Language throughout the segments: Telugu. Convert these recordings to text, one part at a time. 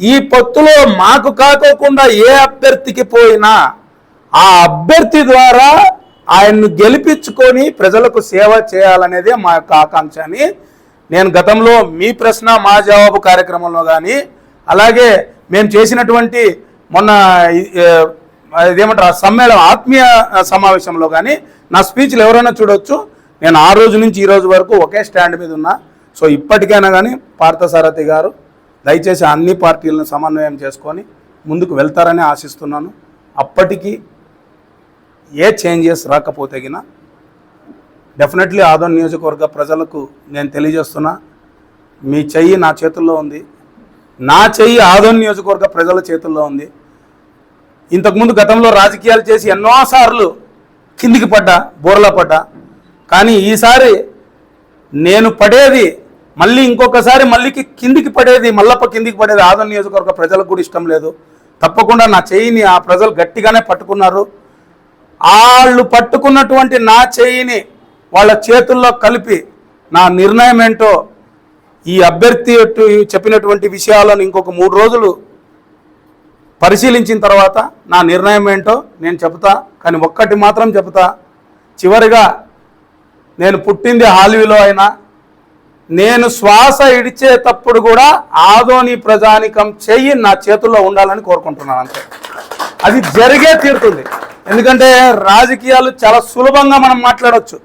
ఈ పొత్తులో మాకు కాకోకుండా ఏ అభ్యర్థికి పోయినా ఆ అభ్యర్థి ద్వారా ఆయన్ను గెలిపించుకొని ప్రజలకు సేవ చేయాలనేదే మా యొక్క ఆకాంక్ష అని నేను గతంలో మీ ప్రశ్న మా జవాబు కార్యక్రమంలో కానీ అలాగే మేము చేసినటువంటి మొన్న ఇదేమంటారు సమ్మేళనం ఆత్మీయ సమావేశంలో కానీ నా స్పీచ్లు ఎవరైనా చూడొచ్చు. నేను ఆ రోజు నుంచి ఈ రోజు వరకు ఒకే స్టాండ్ మీద ఉన్నా. సో ఇప్పటికైనా కానీ పార్థసారథి గారు దయచేసి అన్ని పార్టీలను సమన్వయం చేసుకొని ముందుకు వెళ్తారని ఆశిస్తున్నాను. అప్పటికి ఏ చేంజెస్ రాకపోతే గిన డెఫినెట్లీ ఆదోన్ నియోజకవర్గ ప్రజలకు నేను తెలియజేస్తున్నా మీ చెయ్యి నా చేతుల్లో ఉంది. నా చెయ్యి ఆదోన్ నియోజకవర్గ ప్రజల చేతుల్లో ఉంది. ఇంతకుముందు గతంలో రాజకీయాలు చేసి ఎన్నోసార్లు కిందికి పడ్డా బోర్లా పడ్డా. కానీ ఈసారి నేను పడేది మళ్ళీ ఇంకొకసారి మళ్ళీకి కిందికి పడేది మల్లప్ప కిందికి పడేది ఆదం నియోజకవర్గ ప్రజలకు కూడా ఇష్టం లేదు. తప్పకుండా నా చెయ్యిని ఆ ప్రజలు గట్టిగానే పట్టుకున్నారు. వాళ్ళు పట్టుకున్నటువంటి నా చెయ్యిని వాళ్ళ చేతుల్లో కలిపి నా నిర్ణయం ఏంటో ఈ అభ్యర్థి చెప్పినటువంటి విషయాలను ఇంకొక మూడు రోజులు పరిశీలించిన తర్వాత నా నిర్ణయం ఏంటో నేను చెబుతా కానీ ఒక్కటి మాత్రం చెబుతా. చివరిగా నేను పుట్టింది హాలివిలో అయినా నేను శ్వాస ఇడిచేటప్పుడు కూడా ఆదోని ప్రజానికం చెయ్యి నా చేతుల్లో ఉండాలని కోరుకుంటున్నాను అంతే. అది జరిగే తీరుతుంది. ఎందుకంటే రాజకీయాలు చాలా సులభంగా మనం మాట్లాడవచ్చు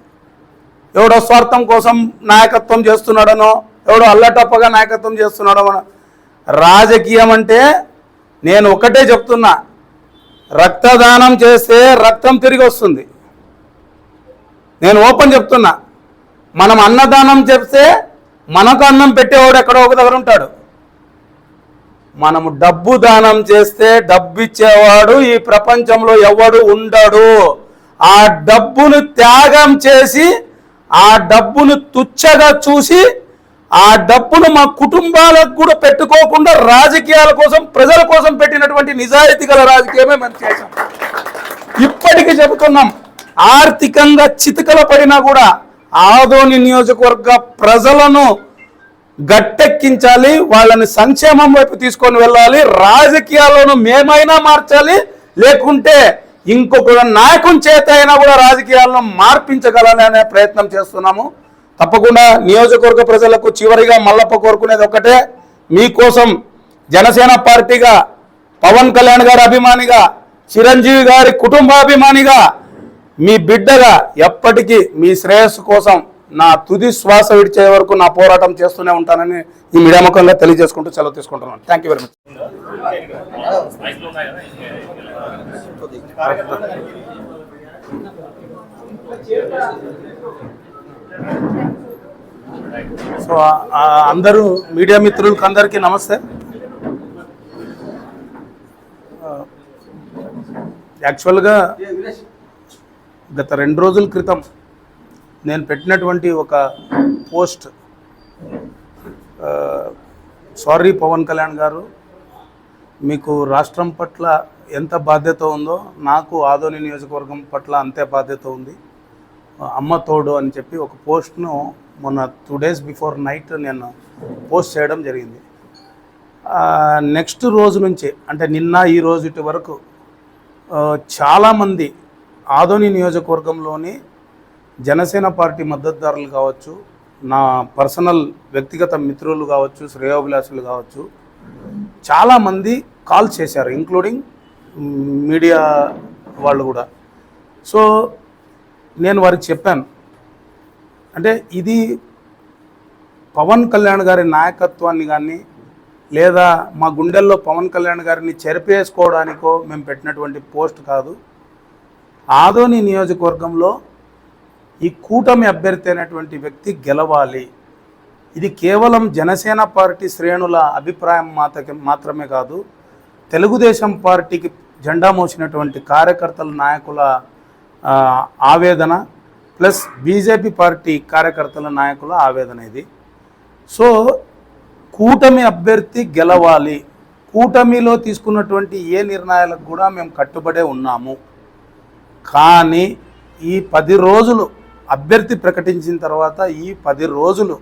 ఎవడో స్వార్థం కోసం నాయకత్వం చేస్తున్నాడనో ఎవడో అల్లటప్పగా నాయకత్వం చేస్తున్నాడో మన రాజకీయం అంటే నేను ఒకటే చెప్తున్నా. రక్తదానం చేస్తే రక్తం తిరిగి వస్తుంది. నేను ఓపెన్ చెప్తున్నా. మనం అన్నదానం చేస్తే మనకు అన్నం పెట్టేవాడు ఎక్కడో ఒక దగ్గర ఉంటాడు. మనము డబ్బు దానం చేస్తే డబ్బు ఇచ్చేవాడు ఈ ప్రపంచంలో ఎవడు ఉండడు. ఆ డబ్బును త్యాగం చేసి ఆ డబ్బును తుచ్చగా చూసి ఆ డబ్బును మా కుటుంబాలకు కూడా పెట్టుకోకుండా రాజకీయాల కోసం ప్రజల కోసం పెట్టినటువంటి నిజాయితీ గల రాజకీయమే మనం చేశాం. ఇప్పటికీ చెబుతున్నాం ఆర్థికంగా చితికల పడినా కూడా ఆదోని నియోజకవర్గ ప్రజలను గట్టెక్కించాలి వాళ్ళని సంక్షేమం వైపు తీసుకొని వెళ్ళాలి రాజకీయాలను మేమైనా మార్చాలి లేకుంటే ఇంకొక నాయకుని చేత అయినా కూడా రాజకీయాలను మార్పించగలనే ప్రయత్నం చేస్తున్నాము. తప్పకుండా నియోజకవర్గ ప్రజలకు చివరిగా మల్లప్ప కోరుకునేది ఒకటే మీకోసం జనసేన పార్టీగా పవన్ కళ్యాణ్ గారి అభిమానిగా చిరంజీవి గారి కుటుంబాభిమానిగా మీ బిడ్డగా ఎప్పటికీ మీ శ్రేయస్సు కోసం నా తుది శ్వాస విడిచే వరకు నా పోరాటం చేస్తూనే ఉంటానని ఈ మీడియా ముఖంగా తెలియజేసుకుంటూ సెలవు తీసుకుంటున్నాను. Thank you very much so అందరూ మీడియా మిత్రులకు అందరికీ నమస్తే యాక్చువల్గా గత రెండు రోజుల క్రితం నేను పెట్టినటువంటి ఒక పోస్ట్ సారీ పవన్ కళ్యాణ్ గారు మీకు రాష్ట్రం పట్ల ఎంత బాధ్యత ఉందో నాకు ఆదోని నియోజకవర్గం పట్ల అంతే బాధ్యత ఉంది. అమ్మ తోడు అని చెప్పి ఒక పోస్ట్ను మొన్న టూ డేస్ బిఫోర్ నైట్ నేను పోస్ట్ చేయడం జరిగింది. నెక్స్ట్ రోజు నుంచి అంటే నిన్న ఈ రోజు ఇటు వరకు చాలామంది ఆదోని నియోజకవర్గంలోని జనసేన పార్టీ మద్దతుదారులు కావచ్చు నా పర్సనల్ వ్యక్తిగత మిత్రులు కావచ్చు శ్రేయోభిలాషులు కావచ్చు చాలామంది కాల్ చేశారు ఇంక్లూడింగ్ మీడియా వాళ్ళు కూడా. సో నేను వారికి చెప్పాను. అంటే ఇది పవన్ కళ్యాణ్ గారి నాయకత్వాన్ని కానీ లేదా మా గుండెల్లో పవన్ కళ్యాణ్ గారిని చెరిపేసుకోవడానికో మేము పెట్టినటువంటి పోస్ట్ కాదు. ఆదోని నియోజకవర్గంలో ఈ కూటమి అభ్యర్థి అయినటువంటి వ్యక్తి గెలవాలి. ఇది కేవలం జనసేన పార్టీ శ్రేణుల అభిప్రాయం మాత్రమే మాత్రమే కాదు తెలుగుదేశం పార్టీకి జెండా మోసినటువంటి కార్యకర్తల నాయకుల ఆవేదన ప్లస్ బీజేపీ పార్టీ కార్యకర్తల నాయకుల ఆవేదన ఇది. సో కూటమి అభ్యర్థి గెలవాలి. కూటమిలో తీసుకున్నటువంటి ఏ నిర్ణయాలకు కూడా మేము కట్టుబడే ఉన్నాము. కానీ ఈ పది రోజులు అభ్యర్థి ప్రకటించిన తర్వాత ఈ పది రోజులు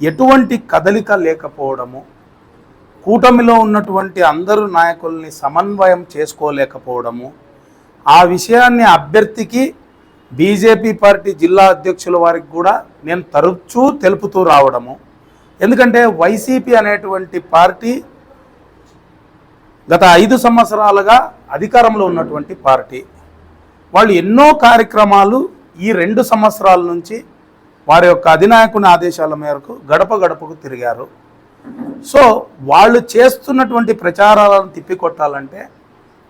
ఎటువంటి కదలిక లేకపోవడము కూటమిలో ఉన్నటువంటి అందరు నాయకుల్ని సమన్వయం చేసుకోలేకపోవడము ఆ విషయాన్ని అభ్యర్థికి బీజేపీ పార్టీ జిల్లా అధ్యక్షుల వారికి కూడా నేను తరచూ తెలుపుతూ రావడము. ఎందుకంటే వైసీపీ అనేటువంటి పార్టీ గత ఐదు సంవత్సరాలుగా అధికారంలో ఉన్నటువంటి పార్టీ. వాళ్ళు ఎన్నో కార్యక్రమాలు ఈ రెండు సంవత్సరాల నుంచి వారి యొక్క అధినాయకుని ఆదేశాల మేరకు గడప గడపకు తిరిగారు. సో వాళ్ళు చేస్తున్నటువంటి ప్రచారాలను తిప్పికొట్టాలంటే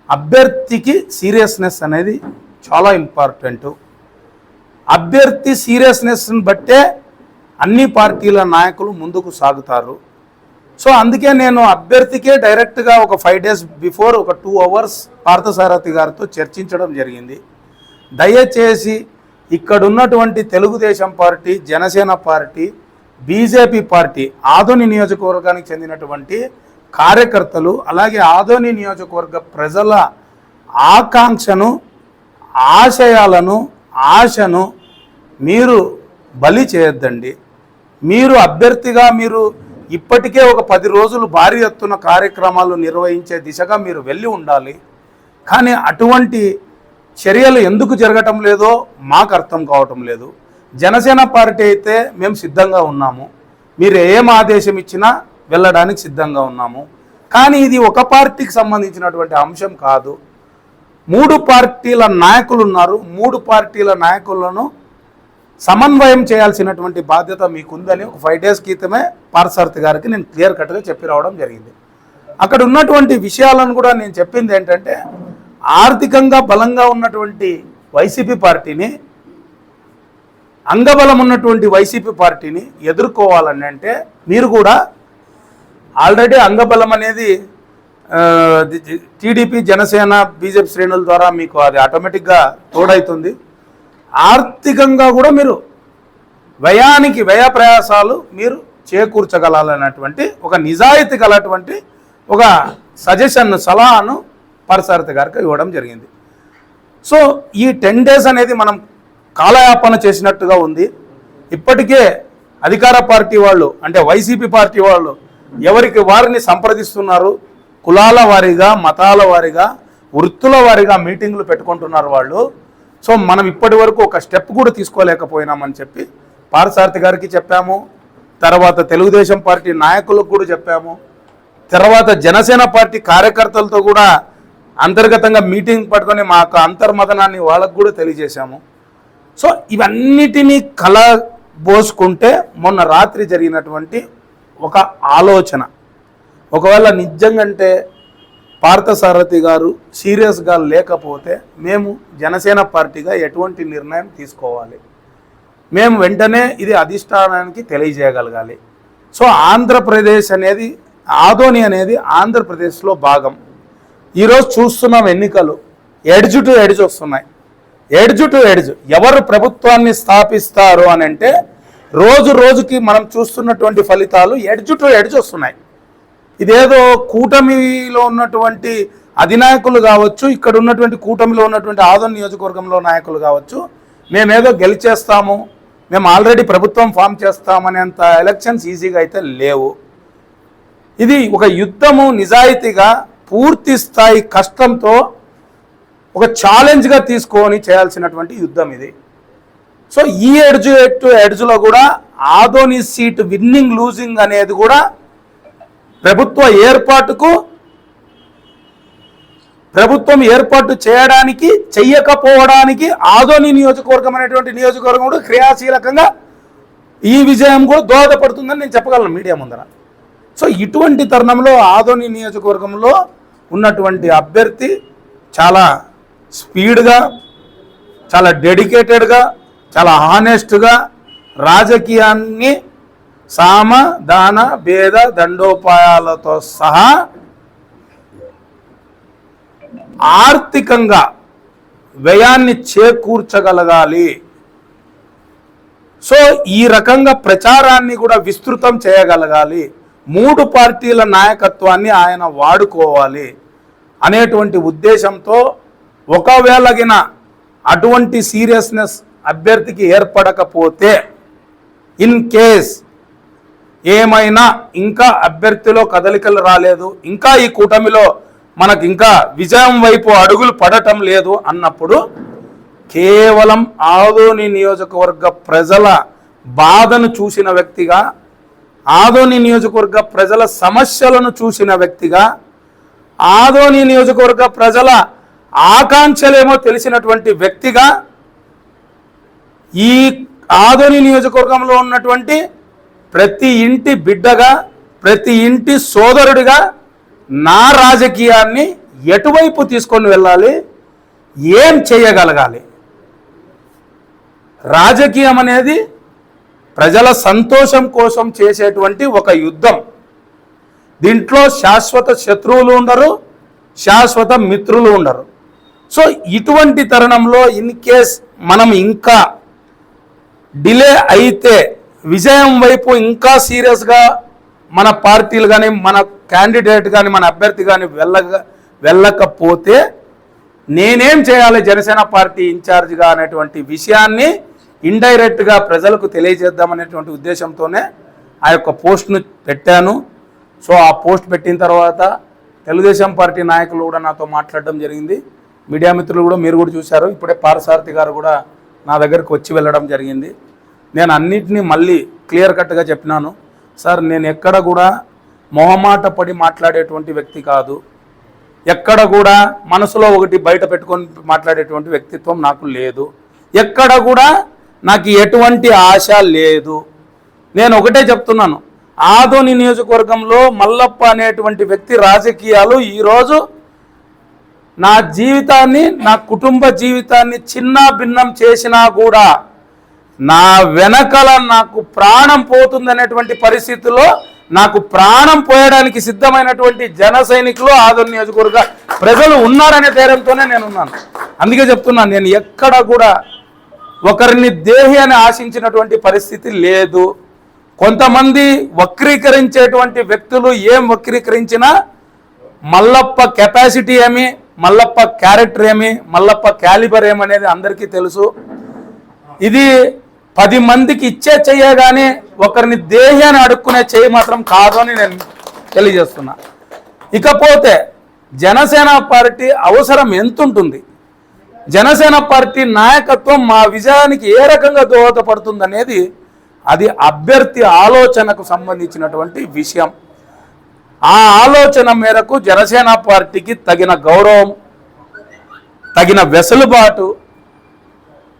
అభ్యర్థికి సీరియస్నెస్ అనేది చాలా ఇంపార్టెంట్. అభ్యర్థి సీరియస్నెస్ని బట్టే అన్ని పార్టీల నాయకులు ముందుకు సాగుతారు. సో అందుకే నేను అభ్యర్థికే డైరెక్ట్గా ఒక ఫైవ్ డేస్ బిఫోర్ ఒక టూ అవర్స్ పార్థసారథి గారితో చర్చించడం జరిగింది. దయచేసి ఇక్కడ ఉన్నటువంటి Telugu Desam party Janasena party BJP party Adoni నియోజకవర్గానికి చెందినటువంటి కార్యకర్తలు అలాగే ఆదోని నియోజకవర్గ ప్రజల ఆకాంక్షను ఆశయాలను ఆశను మీరు బలి చేయొద్దండి. మీరు అభ్యర్థిగా మీరు ఇప్పటికే ఒక పది రోజులు భారీ ఎత్తున కార్యక్రమాలు నిర్వహించే దిశగా మీరు వెళ్ళి ఉండాలి. కానీ అటువంటి చర్యలు ఎందుకు జరగటం లేదో మాకు అర్థం కావటం లేదు. జనసేన పార్టీ అయితే మేము సిద్ధంగా ఉన్నాము. మీరు ఏం ఆదేశం ఇచ్చినా వెళ్ళడానికి సిద్ధంగా ఉన్నాము. కానీ ఇది ఒక పార్టీకి సంబంధించినటువంటి అంశం కాదు. మూడు పార్టీల నాయకులు ఉన్నారు. మూడు పార్టీల నాయకులను సమన్వయం చేయాల్సినటువంటి బాధ్యత మీకుందని ఒక ఫైవ్ డేస్ క్రితమే పార్సారథి గారికి నేను క్లియర్ కట్గా చెప్పి రావడం జరిగింది. అక్కడ ఉన్నటువంటి విషయాలను కూడా నేను చెప్పింది ఏంటంటే ఆర్థికంగా బలంగా ఉన్నటువంటి వైసీపీ పార్టీని అంగబలం ఉన్నటువంటి వైసీపీ పార్టీని ఎదుర్కోవాలని అంటే మీరు కూడా ఆల్రెడీ అంగబలం అనేది టీడీపీ జనసేన బీజేపీ శ్రేణుల ద్వారా మీకు అది ఆటోమేటిక్గా తోడవుతుంది ఆర్థికంగా కూడా మీరు వ్యయానికి వ్యయ ప్రయాసాలు మీరు చేకూర్చగలనటువంటి ఒక నిజాయితీ గలటువంటి ఒక సజెషన్ సలహాను పరసారథి గారికి ఇవ్వడం జరిగింది. సో ఈ టెన్ డేస్ అనేది మనం కాలయాపన చేసినట్టుగా ఉంది. ఇప్పటికే అధికార పార్టీ వాళ్ళు అంటే వైసీపీ పార్టీ వాళ్ళు ఎవరికి వారిని సంప్రదిస్తున్నారు కులాల వారీగా మతాల వారీగా వృత్తుల వారీగా మీటింగ్లు పెట్టుకుంటున్నారు వాళ్ళు. సో మనం ఇప్పటి వరకు ఒక స్టెప్ కూడా తీసుకోలేకపోయినామని చెప్పి పారసారథి గారికి చెప్పాము. తర్వాత తెలుగుదేశం పార్టీ నాయకులకు కూడా చెప్పాము. తర్వాత జనసేన పార్టీ కార్యకర్తలతో కూడా అంతర్గతంగా మీటింగ్ పట్టుకొని మా యొక్క అంతర్మతనాన్ని వాళ్ళకు కూడా తెలియజేశాము. సో ఇవన్నిటినీ కలబోసుకుంటే మొన్న రాత్రి జరిగినటువంటి ఒక ఆలోచన. ఒకవేళ నిజంగంటే పార్థసారథి గారు సీరియస్గా లేకపోతే మేము జనసేన పార్టీగా ఎటువంటి నిర్ణయం తీసుకోవాలి. మేము వెంటనే ఇది అధిష్టానానికి తెలియజేయగలగాలి. సో ఆంధ్రప్రదేశ్ అనేది ఆదోని అనేది ఆంధ్రప్రదేశ్లో భాగం. ఈరోజు చూస్తున్నాం ఎన్నికలు. ఎడ్జ్ టు ఎడ్జ్ వస్తున్నాయి. ఎడ్జ్ టు ఎడ్జ్ ఎవరు ప్రభుత్వాన్ని స్థాపిస్తారు అని అంటే రోజు రోజుకి మనం చూస్తున్నటువంటి ఫలితాలు ఎడ్జ్ టు ఎడ్జ్ వస్తున్నాయి. ఇదేదో కూటమిలో ఉన్నటువంటి అధినాయకులు కావచ్చు ఇక్కడ ఉన్నటువంటి కూటమిలో ఉన్నటువంటి ఆదో నియోజకవర్గంలో నాయకులు కావచ్చు మేమేదో గెలిచేస్తాము మేము ఆల్రెడీ ప్రభుత్వం ఫామ్ చేస్తామనేంత ఎలక్షన్స్ ఈజీగా అయితే లేవు. ఇది ఒక యుద్ధము నిజాయితీగా పూర్తి స్థాయి కష్టంతో ఒక ఛాలెంజ్గా తీసుకొని చేయాల్సినటువంటి యుద్ధం ఇది. సో ఈ ఎడ్జ్ టు ఎడ్జ్లో కూడా ఆదోని సీట్ విన్నింగ్ లూజింగ్ అనేది కూడా ప్రభుత్వ ఏర్పాటుకు ప్రభుత్వం ఏర్పాటు చేయడానికి చెయ్యకపోవడానికి ఆదోని నియోజకవర్గం అనేటువంటి నియోజకవర్గం కూడా క్రియాశీలకంగా ఈ విజయం కూడా దోహదపడుతుందని నేను చెప్పగలను మీడియా ముందర. సో ఇటువంటి తరుణంలో ఆదోని నియోజకవర్గంలో ఉన్నటువంటి అభ్యర్థి చాలా స్పీడ్గా చాలా డెడికేటెడ్గా చాలా హానెస్ట్గా రాజకీయాన్ని సామ దాన భేద దండోపాయాలతో సహా ఆర్థికంగా వ్యయాన్ని చేకూర్చగలగాలి. సో ఈ రకంగా ప్రచారాన్ని కూడా విస్తృతం చేయగలగాలి. మూడు పార్టీల నాయకత్వాన్ని ఆయన వాడుకోవాలి. అనేటువంటి ఉద్దేశంతో ఒకవేళగిన అటువంటి సీరియస్నెస్ అభ్యర్థికి ఏర్పడకపోతే ఇన్ కేస్ ఏమైనా ఇంకా అభ్యర్థిలో కదలికలు రాలేదు ఇంకా ఈ కూటమిలో మనకు ఇంకా విజయం వైపు అడుగులు పడటం లేదు అన్నప్పుడు కేవలం ఆదోని నియోజకవర్గ ప్రజల బాధను చూసిన వ్యక్తిగా ఆదోని నియోజకవర్గ ప్రజల సమస్యలను చూసిన వ్యక్తిగా ఆదోని నియోజకవర్గ ప్రజల ఆకాంక్షలేమో తెలిసినటువంటి వ్యక్తిగా ఈ ఆదోని నియోజకవర్గంలో ఉన్నటువంటి ప్రతి ఇంటి బిడ్డగా ప్రతి ఇంటి సోదరుడిగా నా రాజకీయాన్ని ఎటువైపు తీసుకొని వెళ్ళాలి? ఏం చేయగలగాలి? రాజకీయం అనేది ప్రజల సంతోషం కోసం చేసేటువంటి ఒక యుద్ధం. దీంట్లో శాశ్వత శత్రువులు ఉండరు శాశ్వత మిత్రులు ఉండరు. సో ఇటువంటి తరుణంలో ఇన్ కేస్ మనం ఇంకా డిలే అయితే విజయం వైపు ఇంకా సీరియస్గా మన పార్టీలు కానీ మన క్యాండిడేట్ కానీ మన అభ్యర్థి కానీ వెళ్ళగా వెళ్ళకపోతే నేనేం చేయాలి? జనసేన పార్టీ ఇన్ఛార్జ్గా అనేటువంటి విషయాన్ని ఇండైరెక్ట్గా ప్రజలకు తెలియజేద్దామనేటువంటి ఉద్దేశంతోనే ఆ యొక్క పోస్ట్ను పెట్టాను. సో ఆ పోస్ట్ పెట్టిన తర్వాత తెలుగుదేశం పార్టీ నాయకులు కూడా నాతో మాట్లాడడం జరిగింది. మీడియా మిత్రులు కూడా మీరు కూడా చూశారు. ఇప్పుడే పారసారథి గారు కూడా నా దగ్గరికి వచ్చి వెళ్ళడం జరిగింది. నేను అన్నిటినీ మళ్ళీ క్లియర్ కట్గా చెప్పినాను. సార్ నేను ఎక్కడ కూడా మొహమాట పడి మాట్లాడేటువంటి వ్యక్తి కాదు. ఎక్కడ కూడా మనసులో ఒకటి బయట పెట్టుకొని మాట్లాడేటువంటి వ్యక్తిత్వం నాకు లేదు. ఎక్కడ కూడా నాకు ఎటువంటి ఆశ లేదు. నేను ఒకటే చెప్తున్నాను. ఆదోని నియోజకవర్గంలో మల్లప్ప అనేటువంటి వ్యక్తి రాజకీయాలు ఈరోజు నా జీవితాన్ని నా కుటుంబ జీవితాన్ని చిన్న భిన్నం చేసినా కూడా నా వెనకల నాకు ప్రాణం పోతుందనేటువంటి పరిస్థితుల్లో నాకు ప్రాణం పోయడానికి సిద్ధమైనటువంటి జన సైనికులు ఆదోని నియోజకవర్గ ప్రజలు ఉన్నారనే ధైర్యంతోనే నేను ఉన్నాను అందుకే చెప్తున్నాను నేను ఎక్కడ కూడా ఒకరిని దేహి అని ఆశించినటువంటి పరిస్థితి లేదు. కొంతమంది వక్రీకరించేటువంటి వ్యక్తులు ఏం వక్రీకరించినా మల్లప్ప కెపాసిటీ ఏమి మల్లప్ప క్యారెక్టర్ ఏమి మల్లప్ప క్యాలిబర్ ఏమనేది అందరికీ తెలుసు. ఇది పది మందికి ఇచ్చే చెయ్యగానే ఒకరిని దేహాన్ని అడుక్కునే చెయ్యి మాత్రం కాదు అని నేను తెలియజేస్తున్నా. ఇకపోతే జనసేన పార్టీ అవసరం ఎంతుంటుంది? జనసేన పార్టీ నాయకత్వం మా విజయానికి ఏ రకంగా దోహదపడుతుంది అనేది అది అభ్యర్థి ఆలోచనకు సంబంధించినటువంటి విషయం. ఆ ఆలోచన మేరకు జనసేన పార్టీకి తగిన గౌరవం తగిన వెసులుబాటు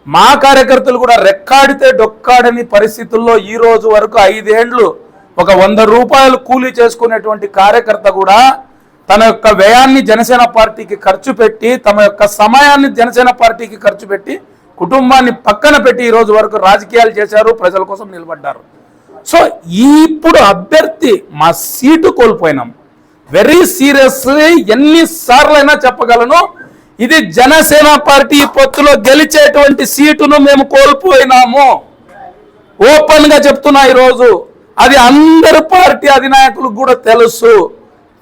మా కార్యకర్తలు కూడా రెక్కాడితే డొక్కాడని పరిస్థితుల్లో ఈ రోజు వరకు ఐదేండ్లు ఒక వంద రూపాయలు కూలీ చేసుకునేటువంటి కార్యకర్త కూడా తన యొక్క వ్యయాన్ని జనసేన పార్టీకి ఖర్చు పెట్టి తమ యొక్క సమయాన్ని జనసేన పార్టీకి ఖర్చు పెట్టి కుటుంబాన్ని పక్కన పెట్టి ఈ రోజు వరకు రాజకీయాలు చేశారు ప్రజల కోసం నిలబడ్డారు. సో ఇప్పుడు అభ్యర్థి మా సీటు కోల్పోయినాం. వెరీ సీరియస్లీ ఎన్నిసార్లైనా చెప్పగలను ఇది జనసేన పార్టీ పొత్తులో గెలిచేటువంటి సీటును మేము కోల్పోయినాము. ఓపెన్గా చెప్తున్నా ఈరోజు అది అందరు పార్టీ అధినాయకులకు కూడా తెలుసు.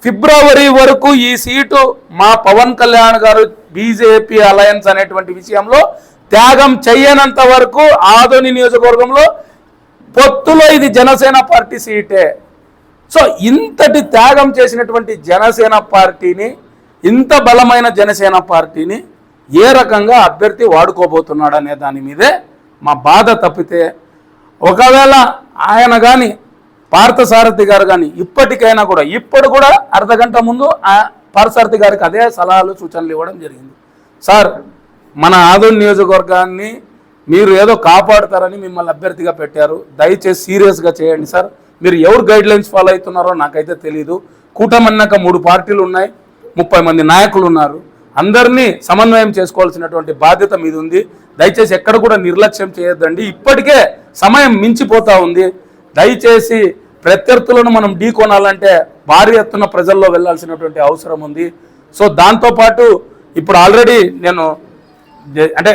ఫిబ్రవరి వరకు ఈ సీటు మా పవన్ కళ్యాణ్ గారు బీజేపీ అలయన్స్ అనేటువంటి విషయంలో త్యాగం చెయ్యనంత వరకు ఆదోని నియోజకవర్గంలో పొత్తులో ఇది జనసేన పార్టీ సీటే. సో ఇంతటి త్యాగం చేసినటువంటి జనసేన పార్టీని ఇంత బలమైన జనసేన పార్టీని ఏ రకంగా అభ్యర్థి వాడుకోబోతున్నాడు అనే దాని మీదే మా బాధ తప్పితే ఒకవేళ ఆయన కానీ పార్థసారథి గారు కానీ ఇప్పటికైనా కూడా ఇప్పుడు కూడా అర్ధగంట ముందు ఆ పార్థసారథి గారికి అదే సలహాలు సూచనలు ఇవ్వడం జరిగింది. సార్ మన ఆదోని నియోజకవర్గాన్ని మీరు ఏదో కాపాడుతారని మిమ్మల్ని అభ్యర్థిగా పెట్టారు. దయచేసి సీరియస్గా చేయండి సార్. మీరు ఎవరు గైడ్ లైన్స్ ఫాలో అవుతున్నారో నాకైతే తెలియదు కూటమన్నాక మూడు పార్టీలు ఉన్నాయి. ముప్పై మంది నాయకులు ఉన్నారు. అందరినీ సమన్వయం చేసుకోవాల్సినటువంటి బాధ్యత మీద ఉంది దయచేసి ఎక్కడ కూడా నిర్లక్ష్యం చేయొద్దండి. ఇప్పటికే సమయం మించిపోతూ ఉంది. దయచేసి ప్రత్యర్థులను మనం ఢీ కొనాలంటే భారీ ఎత్తున ప్రజల్లో వెళ్ళాల్సినటువంటి అవసరం ఉంది. సో దాంతోపాటు ఇప్పుడు ఆల్రెడీ నేను అంటే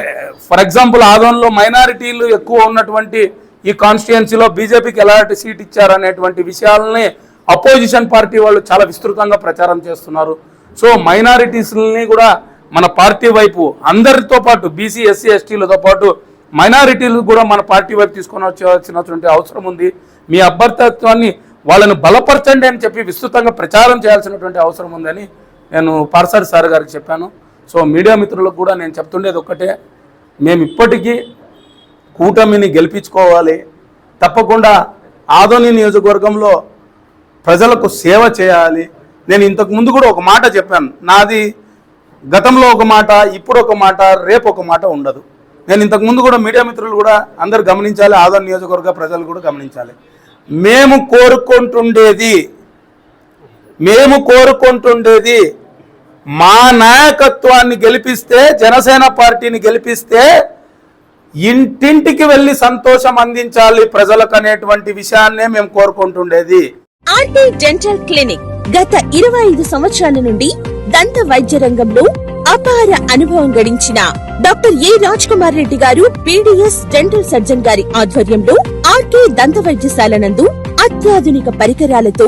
ఫర్ ఎగ్జాంపుల్ ఆదోన్లో మైనారిటీలు ఎక్కువ ఉన్నటువంటి ఈ కాన్స్టిట్యుయెన్సీలో బీజేపీకి ఎలాంటి సీట్ ఇచ్చారనేటువంటి విషయాలని అపోజిషన్ పార్టీ వాళ్ళు చాలా విస్తృతంగా ప్రచారం చేస్తున్నారు. సో మైనారిటీస్ని కూడా మన పార్టీ వైపు అందరితో పాటు బీసీ ఎస్సీ ఎస్టీలతో పాటు మైనారిటీలు కూడా మన పార్టీ వైపు తీసుకొని వచ్చేసినటువంటి అవసరం ఉంది. మీ అభ్యర్థత్వాన్ని వాళ్ళని బలపరచండి అని చెప్పి విస్తృతంగా ప్రచారం చేయాల్సినటువంటి అవసరం ఉందని నేను పార్సారి సార్ గారికి చెప్పాను. సో మీడియా మిత్రులకు కూడా నేను చెప్తుండేది ఒక్కటే మేము ఇప్పటికీ కూటమిని గెలిపించుకోవాలి. తప్పకుండా ఆదోని నియోజకవర్గంలో ప్రజలకు సేవ చేయాలి. నేను ఇంతకు ముందు కూడా ఒక మాట చెప్పాను నాది గతంలో ఒక మాట ఇప్పుడు ఒక మాట రేపు ఒక మాట ఉండదు. నేను ఇంతకు ముందు కూడా మీడియా మిత్రులు కూడా అందరు గమనించాలి ఆదోని నియోజకవర్గ ప్రజలు కూడా గమనించాలి. మేము కోరుకుంటుండేది మేము కోరుకుంటుండేది మా నాయకత్వాన్ని గెలిపిస్తే జనసేన పార్టీని గెలిపిస్తే ఇంటింటికి వెళ్ళి సంతోషం అందించాలి ప్రజలకు అనేటువంటి విషయాన్నే మేము కోరుకుంటుండేది. ఆర్టీ డెంటల్ క్లినిక్ గత ఇరవై ఐదు సంవత్సరాల నుండి దంత వైద్య రంగంలో అపార అనుభవం గడించిన doctor A Raj Kumar Reddy garu PDS dental surgeon గారి ఆధ్వర్యంలో ఆర్కే దంత వైద్యశాల నందు అత్యాధునిక పరికరాలతో